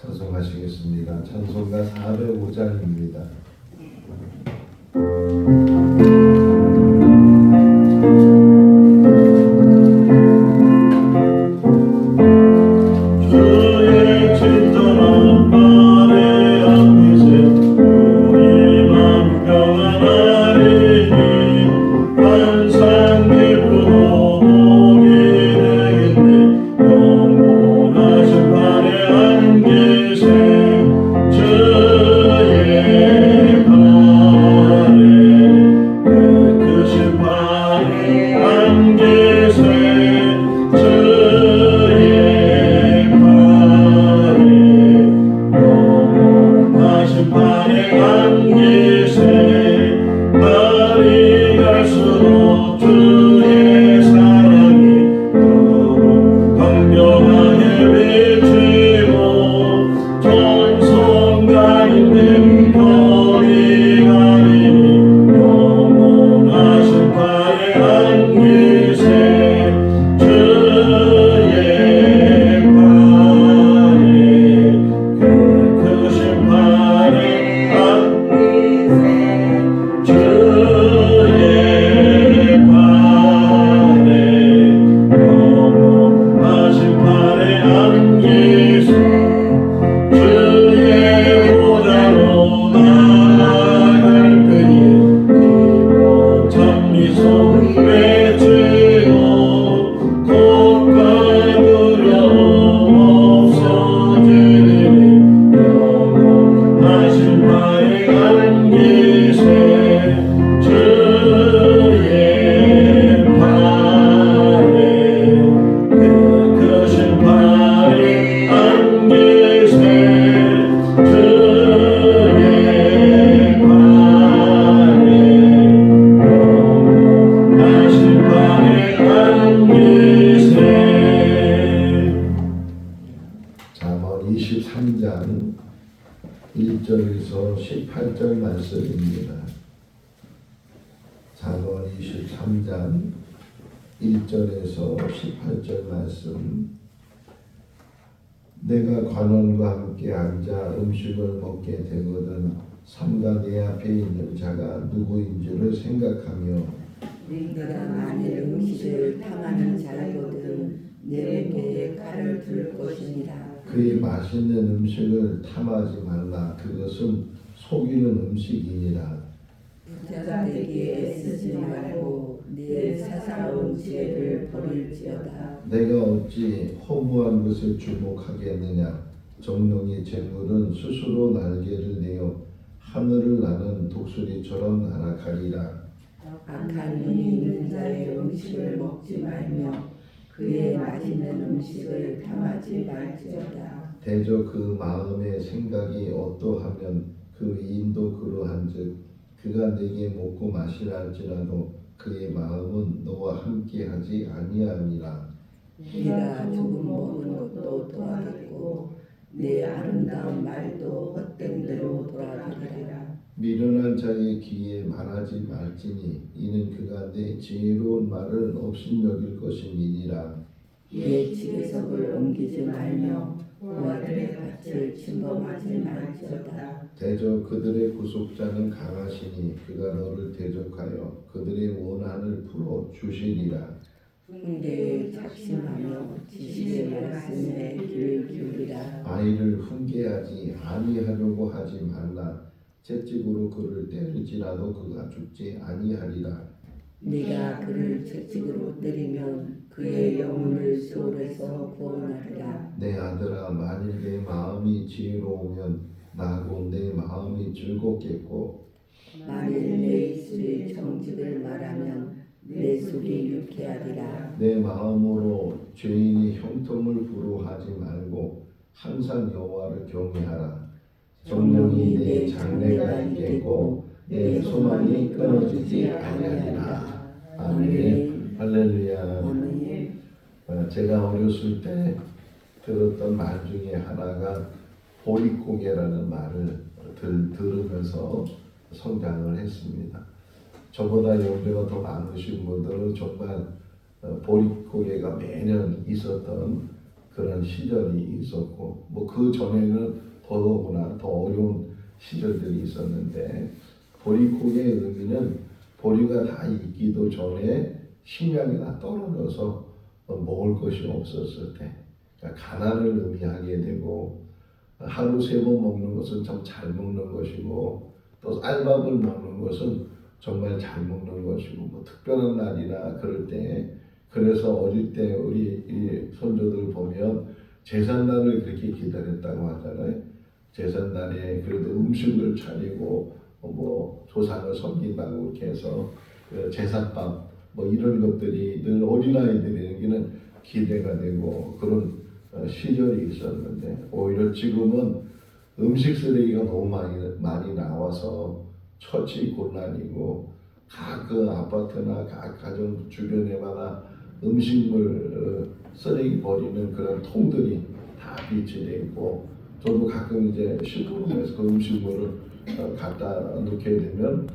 찬송하시겠습니다. 찬송가 405장입니다. 내가 관원과 함께 앉아 음식을 먹게 되거든 삼가 내 앞에 있는 자가 누구인 줄을 생각하며 내가 만일 음식을 탐하는 자이거든 내 목에 칼을 둘 것이니라. 그의 맛있는 음식을 탐하지 말라. 그것은 속이는 음식이니라. 부자 되기에 애쓰지 말고 내 사사로운 지혜를 버릴지어다. 내가 어찌 허무한 것을 주목하겠느냐? 정령의 재물은 스스로 날개를 내어 하늘을 나는 독수리처럼 날아가리라. 악한 눈이 있는 자의 음식을 먹지 말며 그의 맛있는 음식을 탐하지 말지어다. 대저 그 마음의 생각이 어떠하면 그 이인도 그러한즉 그가 내게 먹고 마시라 할지라도 그의 마음은 너와 함께 하지 아니함이라. 네가 조금 먹은 것도 더하겠고 내 아름다운 말도 헛된 대로 돌아가리라. 미련한 자의 귀에 말하지 말지니 이는 그가 내 지혜로운 말을 업신여길 것임이니라 내 지배석을 옮기지 말며 고아들의 밭을 침범하지 말지어다. 대저 그들의 구속자는 강하시니 그가 너를 대적하여 그들의 원한을 풀어 주시리라. 훈계에 작심하며 지식의 말씀에 귀를 기울이라. 아이를 훈계하지 아니하려고 하지 말라. 채찍으로 그를 때릴지라도 그가 죽지 아니하리라 네가 그를 채찍으로 때리면 그의 영혼을 소울에서 구원하리라. 내 아들아 만일 내 마음이 지혜로우면 나고 내 마음이 즐겁겠고. 만일 내 입술이 정직을 말하면 내 속이 유쾌하리라. 내 마음으로 죄인이 형통을 부러하지 말고 항상 여호와를 경외하라. 정령이 내 장래가 있겠고 내 소망이 끊어지지 아니하리라. 아멘. 할렐루야. 어, 제가 어렸을 때 들었던 말 중에 하나가 보릿고개라는 말을 들, 들으면서 성장을 했습니다. 저보다 연배가 더 많으신 분들은 정말 어, 보릿고개가 매년 있었던 그런 시절이 있었고 뭐 그 전에는 더더구나 더 어려운 시절들이 있었는데 보리국의 의미는 보리가 다 익기도 전에 식량이 다 떨어져서 어, 먹을 것이 없었을 때 그러니까 가난을 의미하게 되고 하루 세 번 먹는 것은 참 잘 먹는 것이고 또 쌀밥을 먹는 것은 정말 잘 먹는 것이고 뭐 특별한 날이나 그럴 때 그래서 어릴 때 우리 이 손주들 보면 제삿날을 그렇게 기다렸다고 하잖아요. 제삿날에 그래도 음식을 차리고 뭐 조상을 섬긴다고 이렇게 해서 그 제삿밥 뭐 이런 것들이 늘 어린아이들에게는 기대가 되고 그런 어, 시절이 있었는데 오히려 지금은 음식 쓰레기가 너무 많이 많이 나와서 처치 곤란이고 각 그 아파트나 각 가정 주변에마다 음식물 어, 쓰레기 버리는 그런 통들이 다 비치돼 있고 저도 가끔 이제 식품에서 그 음식물을 어, 갖다 놓게 되면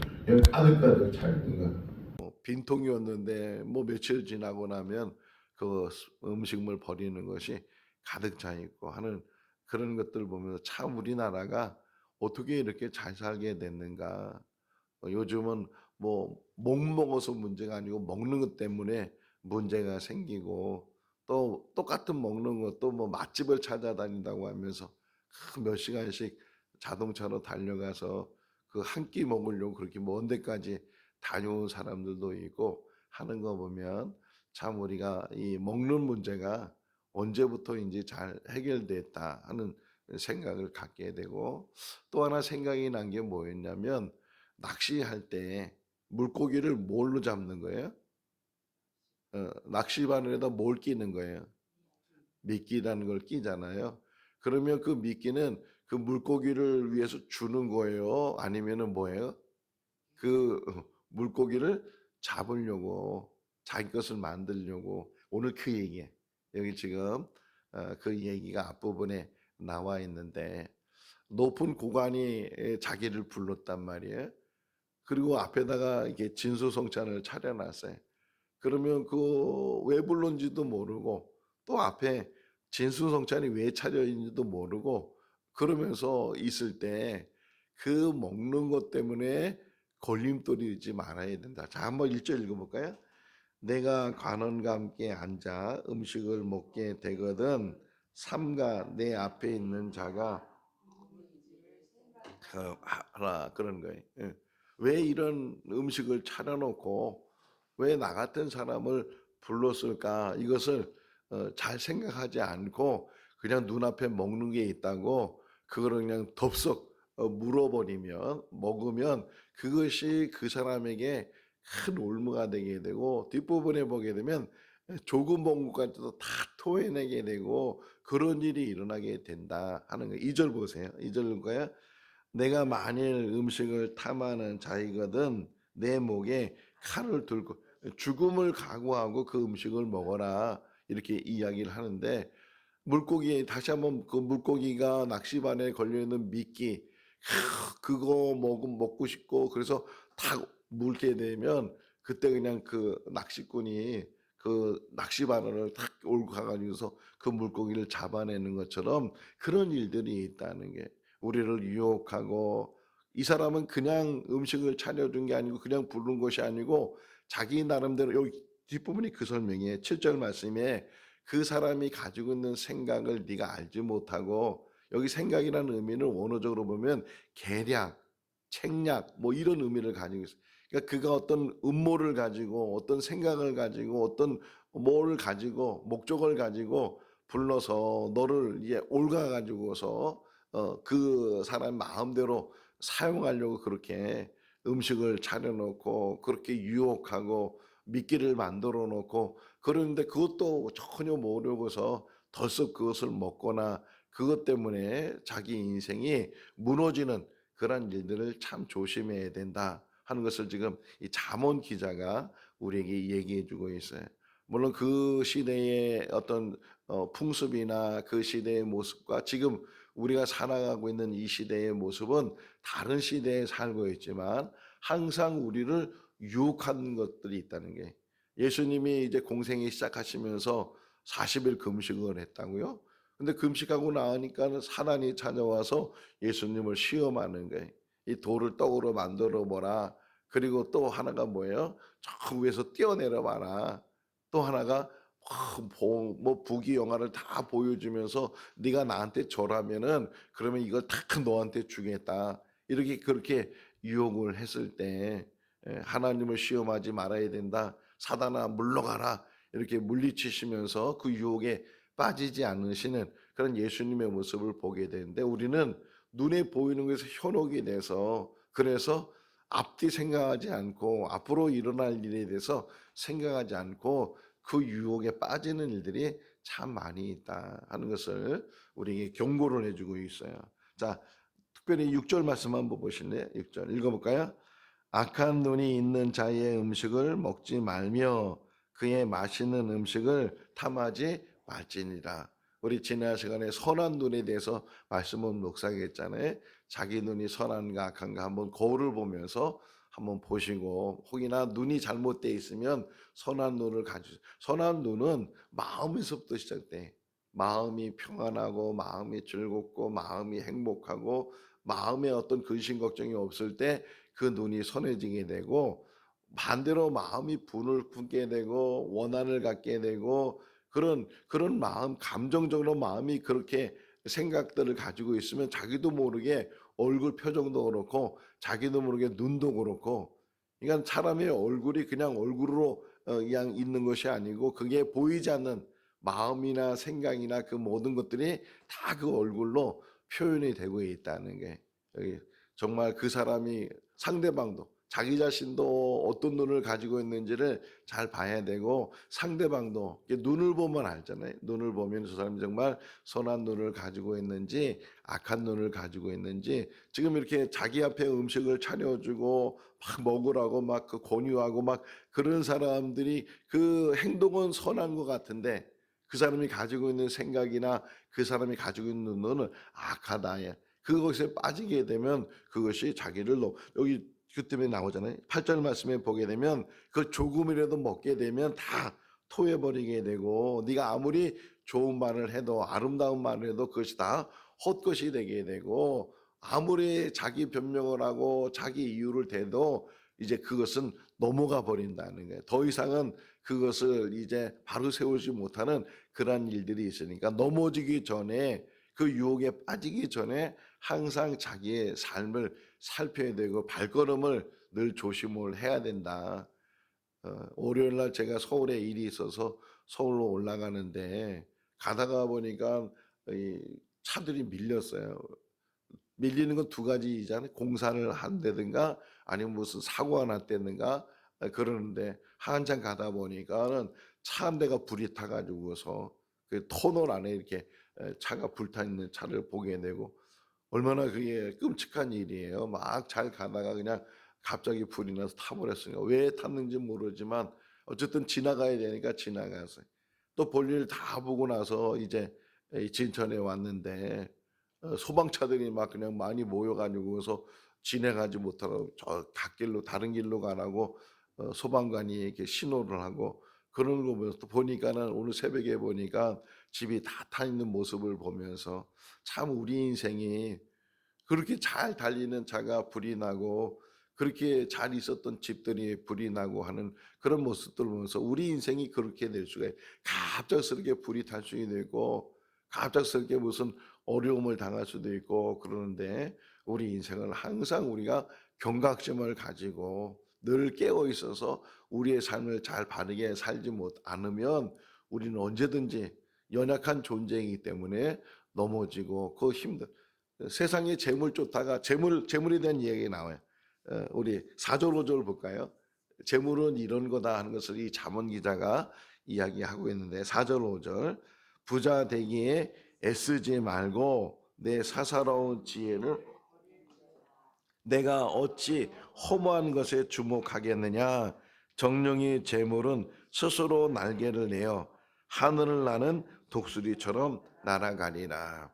가득가득 차 있는 거. 뭐 빈통이었는데 뭐 며칠 지나고 나면 그 음식물 버리는 것이 가득 차 있고 하는 그런 것들 보면서 참 우리나라가 어떻게 이렇게 잘 살게 됐는가. 어, 요즘은 뭐 목 먹어서 문제가 아니고 먹는 것 때문에 문제가 생기고 또 똑같은 먹는 것도 뭐 맛집을 찾아다닌다고 하면서 그몇 시간씩 자동차로 달려가서 그 한 끼 먹으려고 그렇게 먼 데까지 다녀온 사람들도 있고 하는 거 보면 참 우리가 이 먹는 문제가 언제부터인지 잘 해결됐다 하는 생각을 갖게 되고 또 하나 생각이 난 게 뭐였냐면 낚시할 때 물고기를 뭘로 잡는 거예요? 어, 낚시 바늘에다 뭘 끼는 거예요? 미끼라는 걸 끼잖아요. 그러면 그 미끼는 그 물고기를 위해서 주는 거예요? 아니면은 뭐예요? 그 물고기를 잡으려고 자기 것을 만들려고 오늘 그 얘기에 여기 지금 어, 그 얘기가 앞부분에 나와 있는데 높은 고관이 자기를 불렀단 말이에요. 그리고 앞에다가 이게 진수성찬을 차려놨어요. 그러면 그 왜 불렀는지도 모르고 또 앞에 진수성찬이 왜 차려있는지도 모르고 그러면서 있을 때 그 먹는 것 때문에 걸림돌이 있지 말아야 된다. 자, 한번 1절 읽어볼까요? 내가 관원과 함께 앉아 음식을 먹게 되거든 삼가 내 앞에 있는 자가 그 하라 그런 거예요. 예. 왜 이런 음식을 차려놓고 왜 나 같은 사람을 불렀을까? 이것을 어, 잘 생각하지 않고 그냥 눈앞에 먹는 게 있다고 그거를 그냥 덥석 어, 물어버리면 먹으면 그것이 그 사람에게 큰 올무가 되게 되고 뒷부분에 보게 되면 조금 먹은 것까지도 다 토해내게 되고 그런 일이 일어나게 된다 하는 거예요. 2절 보세요. 2절 거야. 내가 만일 음식을 탐하는 자이거든 내 목에 칼을 들고 죽음을 각오하고 그 음식을 먹어라 이렇게 이야기를 하는데 물고기 다시 한번 그 물고기가 낚시반에 걸려 있는 미끼 크, 그거 먹 먹고 싶고 그래서 탁 물게 되면 그때 그냥 그 낚시꾼이 그 낚시바늘을 탁 올고 가가지고서 그 물고기를 잡아내는 것처럼 그런 일들이 있다는 게 우리를 유혹하고 이 사람은 그냥 음식을 차려준 게 아니고 그냥 부른 것이 아니고 자기 나름대로 여기 뒷부분이 그 설명이에요. 7절 말씀에 그 사람이 가지고 있는 생각을 네가 알지 못하고 여기 생각이라는 의미는 원어적으로 보면 계략, 책략 뭐 이런 의미를 가지고 있어요. 그러니까 그가 어떤 음모를 가지고 어떤 생각을 가지고 어떤 뭐를 가지고 목적을 가지고 불러서 너를 이제 올가 가지고서 어, 그 사람 마음대로 사용하려고 그렇게 음식을 차려놓고 그렇게 유혹하고 미끼를 만들어 놓고 그러는데 그것도 전혀 모르고서 덜썩 그것을 먹거나 그것 때문에 자기 인생이 무너지는 그런 일들을 참 조심해야 된다 하는 것을 지금 이 잠언 기자가 우리에게 얘기해 주고 있어요. 물론 그 시대의 어떤 어, 풍습이나 그 시대의 모습과 지금 우리가 살아가고 있는 이 시대의 모습은 다른 시대에 살고 있지만 항상 우리를 유혹하는 것들이 있다는 게 예수님이 이제 공생이 시작하시면서 40일 금식을 했다고요. 근데 금식하고 나니까는 사단이 찾아와서 예수님을 시험하는 거예요. 이 돌을 떡으로 만들어 보라. 그리고 또 하나가 뭐예요? 저 위에서 뛰어내려 봐라. 또 하나가 뭐, 부귀 영화를 다 보여주면서 네가 나한테 절하면은 그러면 이걸 다 너한테 주겠다. 이렇게 그렇게 유혹을 했을 때 예, 하나님을 시험하지 말아야 된다. 사단아 물러가라. 이렇게 물리치시면서 그 유혹에 빠지지 않으시는 그런 예수님의 모습을 보게 되는데 우리는 눈에 보이는 것에서 현혹이 돼서 그래서 앞뒤 생각하지 않고 앞으로 일어날 일에 대해서 생각하지 않고 그 유혹에 빠지는 일들이 참 많이 있다 하는 것을 우리에게 경고를 해주고 있어요. 자, 특별히 6절 말씀 한번 보실래요? 6절 읽어볼까요? 악한 눈이 있는 자의 음식을 먹지 말며 그의 맛있는 음식을 탐하지 말지니라. 우리 지난 시간에 선한 눈에 대해서 말씀을 묵상했잖아요. 자기 눈이 선한가 악한가 한번 거울을 보면서 한번 보시고 혹이나 눈이 잘못되어 있으면 선한 눈을 가지고 선한 눈은 마음에서부터 시작돼. 마음이 평안하고 마음이 즐겁고 마음이 행복하고 마음에 어떤 근심 걱정이 없을 때 그 눈이 선해지게 되고 반대로 마음이 분을 품게 되고 원한을 갖게 되고 그런 그런 마음 감정적으로 마음이 그렇게 생각들을 가지고 있으면 자기도 모르게 얼굴 표정도 그렇고 자기도 모르게 눈도 그렇고 그러니까 사람의 얼굴이 그냥 얼굴로 어, 그냥 있는 것이 아니고 그게 보이지 않는 마음이나 생각이나 그 모든 것들이 다 그 얼굴로 표현이 되고 있다는 게 정말 그 사람이 상대방도 자기 자신도 어떤 눈을 가지고 있는지를 잘 봐야 되고 상대방도 눈을 보면 알잖아요. 눈을 보면 저 사람이 정말 선한 눈을 가지고 있는지 악한 눈을 가지고 있는지 지금 이렇게 자기 앞에 음식을 차려주고 막 먹으라고 막그 권유하고 막 그런 사람들이 그 행동은 선한 것 같은데 그 사람이 가지고 있는 생각이나 그 사람이 가지고 있는 눈은 악하다. 예. 그것에 빠지게 되면 그것이 자기를 넘- 여기 그 때문에 나오잖아요. 8절 말씀에 보게 되면 그 조금이라도 먹게 되면 다 토해버리게 되고 네가 아무리 좋은 말을 해도 아름다운 말을 해도 그것이 다 헛것이 되게 되고 아무리 자기 변명을 하고 자기 이유를 대도 이제 그것은 넘어가 버린다는 거예요. 더 이상은 그것을 이제 바로 세우지 못하는 그러한 일들이 있으니까 넘어지기 전에 그 유혹에 빠지기 전에 항상 자기의 삶을 살펴야 되고 발걸음을 늘 조심을 해야 된다. 어, 월요일 날 제가 서울에 일이 있어서 서울로 올라가는데 가다가 보니까 이 차들이 밀렸어요. 밀리는 건 두 가지잖아요. 공사를 한다든가 아니면 무슨 사고가 났다든가 그러는데 한참 가다 보니까는 차 한 대가 불이 타가지고서 그 터널 안에 이렇게 차가 불타 있는 차를 보게 되고 얼마나 그게 끔찍한 일이에요. 막 잘 가다가 그냥 갑자기 불이 나서 타버렸으니까 왜 탔는지 모르지만 어쨌든 지나가야 되니까 지나갔어요. 또 볼일 다 보고 나서 이제 이 진천에 왔는데 어, 소방차들이 막 그냥 많이 모여가지고 서 진행하지 못하고 저 갓길로 다른 길로 가라고 어, 소방관이 이렇게 신호를 하고 그런 거 보면서 또 보니까는 오늘 새벽에 보니까 집이 다 타 있는 모습을 보면서 참 우리 인생이 그렇게 잘 달리는 차가 불이 나고 그렇게 잘 있었던 집들이 불이 나고 하는 그런 모습들 보면서 우리 인생이 그렇게 될 수가 있- 갑작스럽게 불이 탈수 있고 갑작스럽게 무슨 어려움을 당할 수도 있고 그러는데 우리 인생을 항상 우리가 경각심을 가지고 늘 깨어 있어서 우리의 삶을 잘 바르게 살지 못 않으면 우리는 언제든지 연약한 존재이기 때문에 넘어지고 그 힘들 세상에 재물 쫓다가 재물 재물에 대한 이야기 나와요. 어, 우리 4절 5절 볼까요? 재물은 이런 거다 하는 것을 이 잠언 기자가 이야기하고 있는데 4절 5절 부자 되기에 애쓰지 말고 내 사사로운 지혜를 내가 어찌 허무한 것에 주목하겠느냐 정령이 재물은 스스로 날개를 내어 하늘을 나는 독수리처럼 날아가리라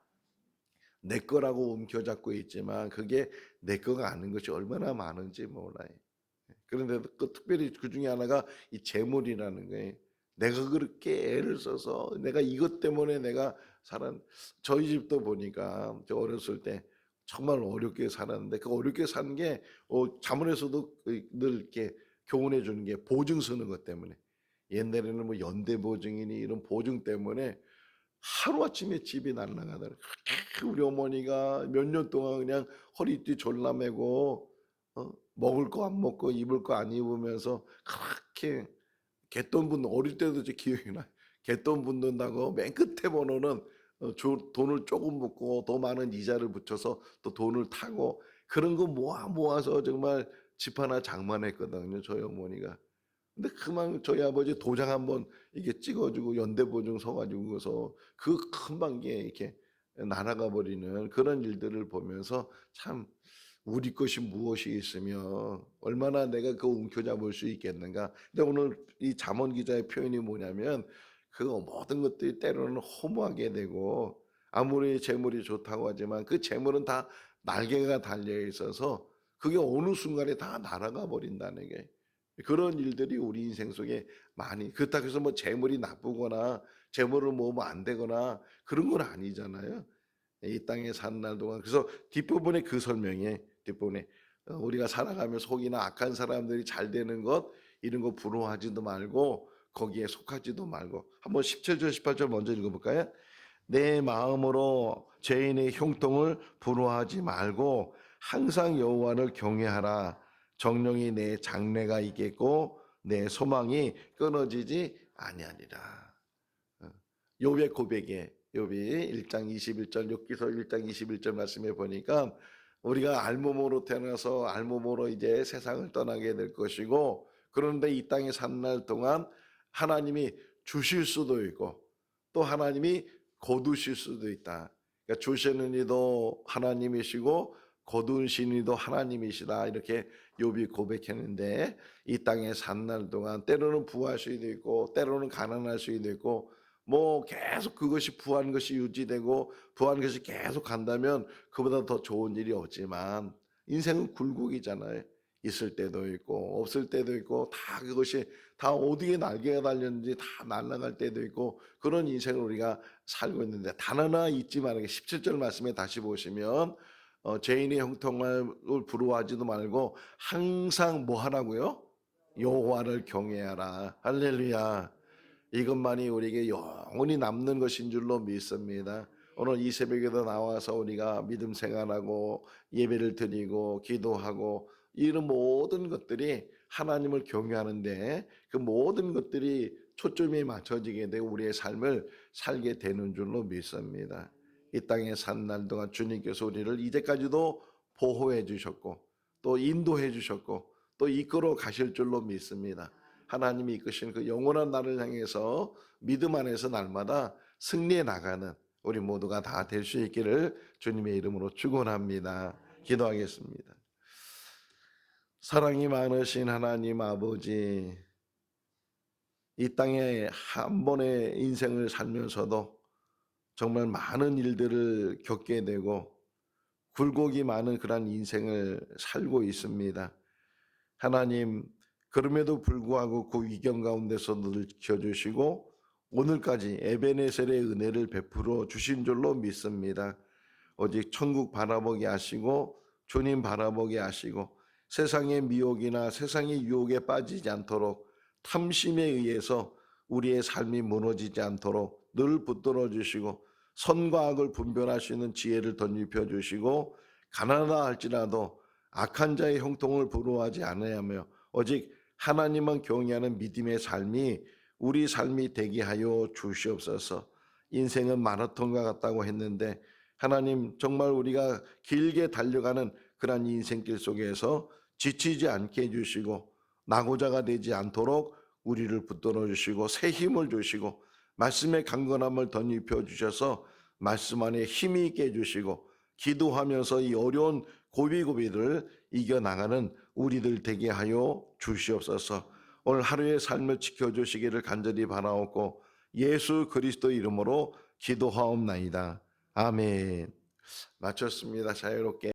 내 거라고 움켜잡고 있지만 그게 내 거가 아닌 것이 얼마나 많은지 몰라요. 그런데 그 특별히 그 중에 하나가 이 재물이라는 거예요. 내가 그렇게 애를 써서 내가 이것 때문에 내가 살았 저희 집도 보니까 저 어렸을 때 정말 어렵게 살았는데 그 어렵게 사는 게 어, 자문에서도 그늘 이렇게 교훈해 주는 게 보증 쓰는 것 때문에 옛날에는 뭐 연대 보증이니 이런 보증 때문에 하루 아침에 집이 날라가더라. 우리 어머니가 몇 년 동안 그냥 허리띠 졸라매고 어? 먹을 거 안 먹고 입을 거 안 입으면서 그렇게 갯돈 붓는 어릴 때도 제 기억이 나. 갯돈 붓는다고 맨 끝에 번호는 어, 조- 돈을 조금 붓고 더 많은 이자를 붙여서 또 돈을 타고 그런 거 모아 모아서 정말 집 하나 장만했거든요. 저희 어머니가. 근데 그만 저희 아버지 도장 한번 이게 찍어주고 연대보증 서가지고서 그큰 방에 이렇게 날아가 버리는 그런 일들을 보면서 참 우리 것이 무엇이 있으며 얼마나 내가 그거 움켜잡을 수 있겠는가. 근데 오늘 이 잠언 기자의 표현이 뭐냐면 그 모든 것들이 때로는 허무하게 되고 아무리 재물이 좋다고 하지만 그 재물은 다 날개가 달려 있어서 그게 어느 순간에 다 날아가 버린다는 게 그런 일들이 우리 인생 속에 많이 그렇다고 해서 뭐 재물이 나쁘거나 재물을 모으면 안 되거나 그런 건 아니잖아요. 이 땅에 사는 날 동안 그래서 뒷부분에 그 설명에 뒷부분에 어, 우리가 살아가며 속이나 악한 사람들이 잘 되는 것 이런 거 부러워하지도 말고 거기에 속하지도 말고 한번 17절 18절 먼저 읽어볼까요? 내 마음으로 죄인의 형통을 부러워하지 말고 항상 여호와를 경외하라 정령이 내 장래가 있겠고 내 소망이 끊어지지 아니하리라. 어, 욥의 고백에 욥이 1장 21절 욥기서 1장 21절 말씀에 보니까 우리가 알몸으로 태어나서 알몸으로 이제 세상을 떠나게 될 것이고 그런데 이 땅에 사는 날 동안 하나님이 주실 수도 있고 또 하나님이 거두실 수도 있다. 그러니까 주시는 이도 하나님이시고 거두신 이도 하나님이시다. 이렇게 욥이 고백했는데 이 땅에 산 날 동안 때로는 부할 수도 있고 때로는 가난할 수도 있고 뭐 계속 그것이 부한 것이 유지되고 부한 것이 계속 간다면 그보다 더 좋은 일이 없지만 인생은 굴곡이잖아요. 있을 때도 있고 없을 때도 있고 다 그것이 다 어디에 날개가 달렸는지 다 날아갈 때도 있고 그런 인생을 우리가 살고 있는데 단 하나 잊지 말게 17절 말씀에 다시 보시면 어, 죄인의 형통을 부러워하지도 말고 항상 뭐 하라고요? 여호와를 경외하라. 할렐루야. 이것만이 우리에게 영원히 남는 것인 줄로 믿습니다. 오늘 이 새벽에도 나와서 우리가 믿음 생활하고 예배를 드리고 기도하고 이런 모든 것들이 하나님을 경외하는데 그 모든 것들이 초점이 맞춰지게 되고 우리의 삶을 살게 되는 줄로 믿습니다. 이 땅에 산 날 동안 주님께서 우리를 이제까지도 보호해 주셨고 또 인도해 주셨고 또 이끌어 가실 줄로 믿습니다. 하나님이 이끄신 그 영원한 날을 향해서 믿음 안에서 날마다 승리해 나가는 우리 모두가 다 될 수 있기를 주님의 이름으로 축원합니다. 기도하겠습니다. 사랑이 많으신 하나님 아버지 이 땅에 한 번의 인생을 살면서도 정말 많은 일들을 겪게 되고 굴곡이 많은 그런 인생을 살고 있습니다. 하나님 그럼에도 불구하고 그 위경 가운데서 늘 지켜주시고 오늘까지 에베네셀의 은혜를 베풀어 주신 줄로 믿습니다. 오직 천국 바라보게 하시고 주님 바라보게 하시고 세상의 미혹이나 세상의 유혹에 빠지지 않도록 탐심에 의해서 우리의 삶이 무너지지 않도록 늘 붙들어 주시고 선과 악을 있는 지혜를 덧입혀 주시고 가난하다 할지라도 악한 자의 형통을 부러워하지 않아야며 오직 하나님만 경외하는 믿음의 삶이 우리 삶이 되게 하여 주시옵소서. 인생은 마라톤과 같다고 했는데 하나님 정말 우리가 길게 달려가는 그러한 인생길 속에서 지치지 않게 해주시고 낙오자가 되지 않도록 우리를 붙들어 주시고 새 힘을 주시고 말씀의 강건함을 덧입혀 주셔서 말씀 안에 힘이 있게 해주시고 기도하면서 이 어려운 고비고비를 이겨나가는 우리들 되게 하여 주시옵소서 오늘 하루의 삶을 지켜주시기를 간절히 바라옵고 예수 그리스도 이름으로 기도하옵나이다. 아멘. 마쳤습니다. 자유롭게.